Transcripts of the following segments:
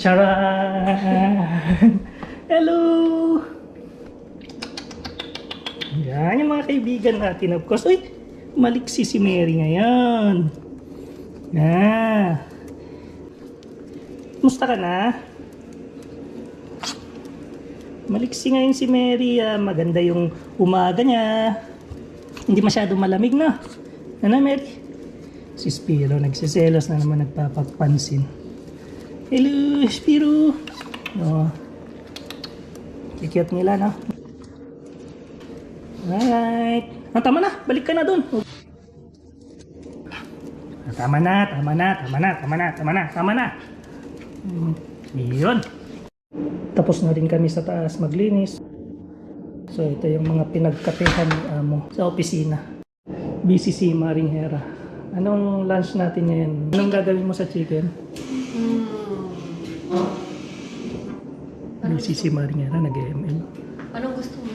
Charan! Hello! Yan yung mga kaibigan natin. Of course, uy, maliksi si Mary ngayon. Na. Musta ka na? Maliksi ngayon si Mary. ah. maganda yung umaga niya. Hindi masyado malamig na. Ano, Mary? Si Spiro, nagsiselos na naman nagpapagpansin. Hello, Spiro. Oh. Kikiyat nila, no? Alright. Ah, tama na. Balik ka na dun. Ah, tama na, tama na, tama na, tama na, tama na, tama na. Hmm, Yun. Tapos na rin kami sa taas maglinis. So ito yung mga pinagkapehan ni Amo sa opisina. Busy si Maring Hera. Anong lunch natin ngayon? Anong gagawin mo sa chicken? Busy si Maring Hera, nag-ML. Anong gusto mo?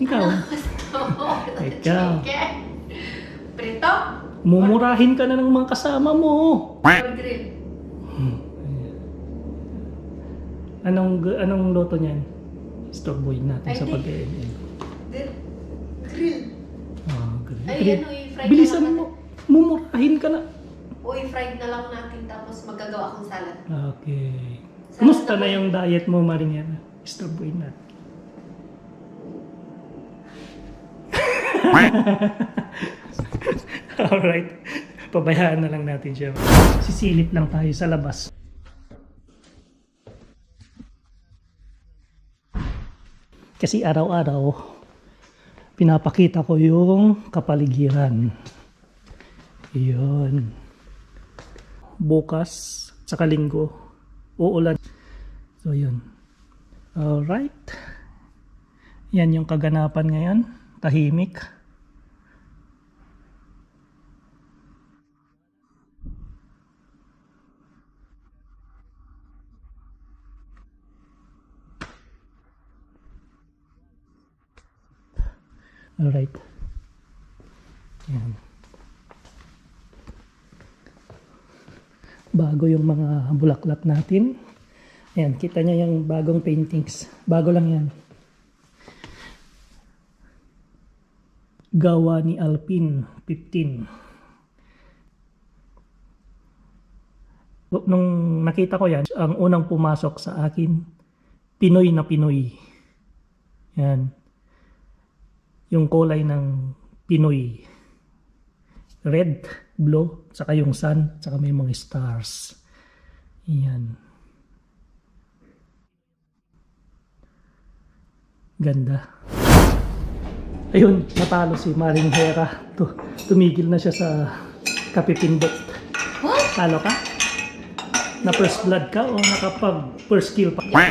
Ikaw, Ikaw. Chicken. Prito? mumurahin ka na ng mga kasama mo. Or grill? Anong anong loto niyan? Storeboy natin Ay, sa pag-ML. Grill. Grill. Ah, great. Ay, Great. ano, i-fry Bilisan mo. Mumurahin ka na. O i-fried na lang natin tapos magagawa akong salad. Okay. Kumusta na na yung diet mo, Maringera? Storeboy natin. Alright. Pabayaan na lang natin siya. Sisilip lang tayo sa labas. Kasi araw-araw, pinapakita ko yung kapaligiran. Yun. Bukas, sa linggo, uulan. So, yun. Alright. Yan yung kaganapan ngayon. Tahimik. Alright. Yan. Bago yung mga bulaklak natin. Ayan, kita niya yung bagong paintings. Bago lang yan. Gawa ni Alpin, 15. Nung nakita ko yan, ang unang pumasok sa akin, Pinoy na Pinoy. Yan. Yung kulay ng Pinoy. Red, blue, saka yung sun, saka may mga stars. Yan. Ganda. Ayun, natalo si Maring Hera. Tu- tumigil na siya sa kapipindot. Talo ka? Na first blood ka o nakapag first kill pa?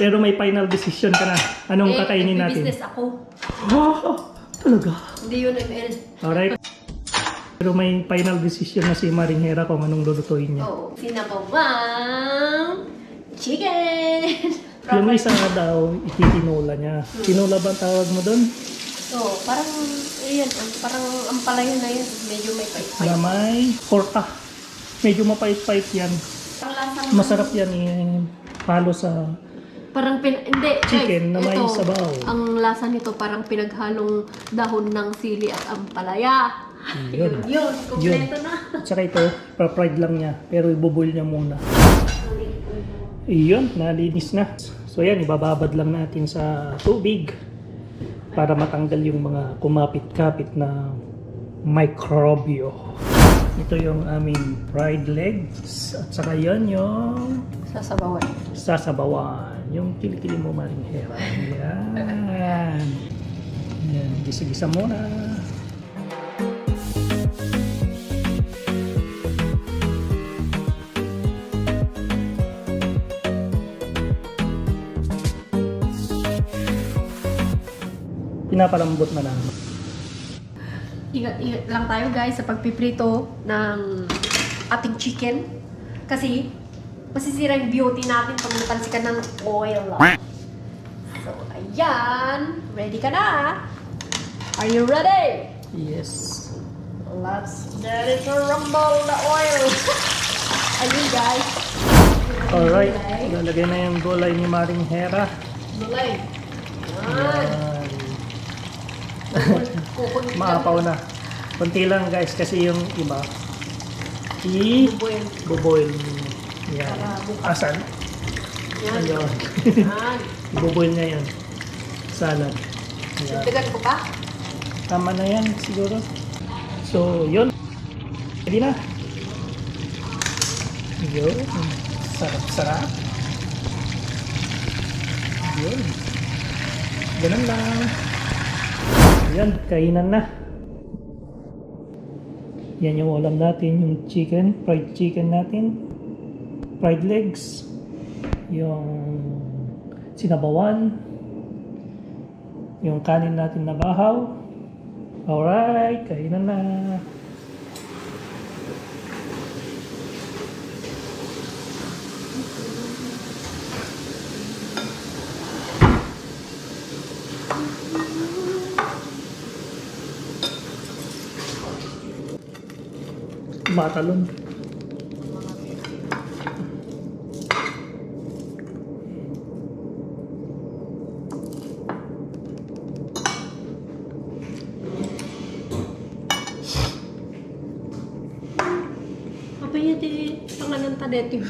Pero may final decision ka na. Anong eh, kakainin natin? business ako. Wow! Talaga? Hindi yun ML. Alright. Pero may final decision na si Maring Hera kung anong lulutuin niya. Oo. Sinabawang chicken. Yung isa nga daw, ititinola niya. Tinola ba ang tawag mo doon? So, parang, ayan, ang- parang ang palayo na yun. Medyo may Na pait-pait. may horta. Medyo mapait-pait yan. Masarap yan eh. Palo sa... Parang pin... Hindi, Chicken guys, na may ito, sabaw. Ang lasa nito parang pinaghalong dahon ng sili at ampalaya. Yun. Yun, yun. Kompleto na. At saka ito, pa-fried lang niya. Pero ibuboil niya muna. Iyon, nalinis na. So yan, ibababad lang natin sa tubig para matanggal yung mga kumapit-kapit na microbio. Ito yung aming fried legs. At saka yan yung Sasabawan. sasabawan. Yung kilikili mo maring hera. Yan. Yan, gisa-gisa muna. Pinapalambot na lang. Ingat-ingat lang tayo guys sa pagpiprito ng ating chicken. Kasi masisira yung beauty natin pag napansikan ng oil. So, ayan. Ready ka na? Are you ready? Yes. Let's get it to rumble the oil. Alright, Gulay. lalagay na yung gulay ni Maring Hera. Gulay. Yan. Yan. Kukunin Maapaw na. Kunti lang guys kasi yung iba i Bubuel. boboil yan. Para bukas. Asan? Yan. Ayun. Yan. Niya yan. Salad. Yan. Dagdagan ko pa? Tama na yan siguro. So, yun. Ready na. Yun. Sarap-sarap. Yun. Ganun lang. Yan, kainan na. Yan yung ulam natin, yung chicken, fried chicken natin. Fried legs. Yung sinabawan. Yung kanin natin na bahaw. Alright, kainan na. Matalon. Apa yun di pangalan ta dito?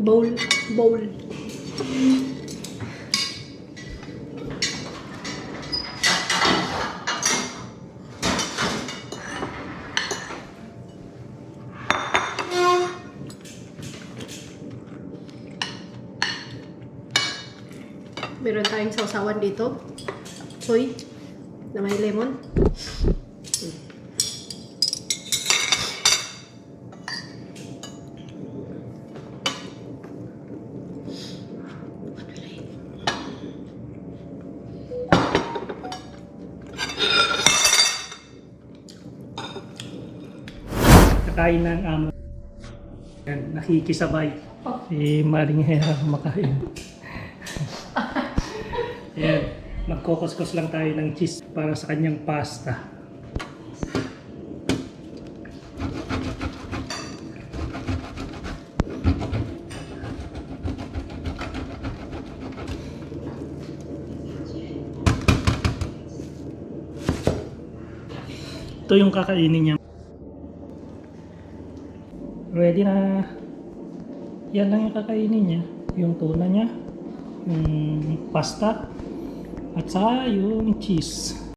Bowl. Bowl. Meron tayong sausawan dito. Soy. Na may lemon. Kakain ng amo. Yan, nakikisabay. Si Maring Hera kumakain. Yan, magkokos-kos lang tayo ng cheese para sa kanyang pasta. Ito yung kakainin niya. Ready na. Yan lang yung kakainin niya. Yung tuna niya, yung pasta, at saka yung cheese.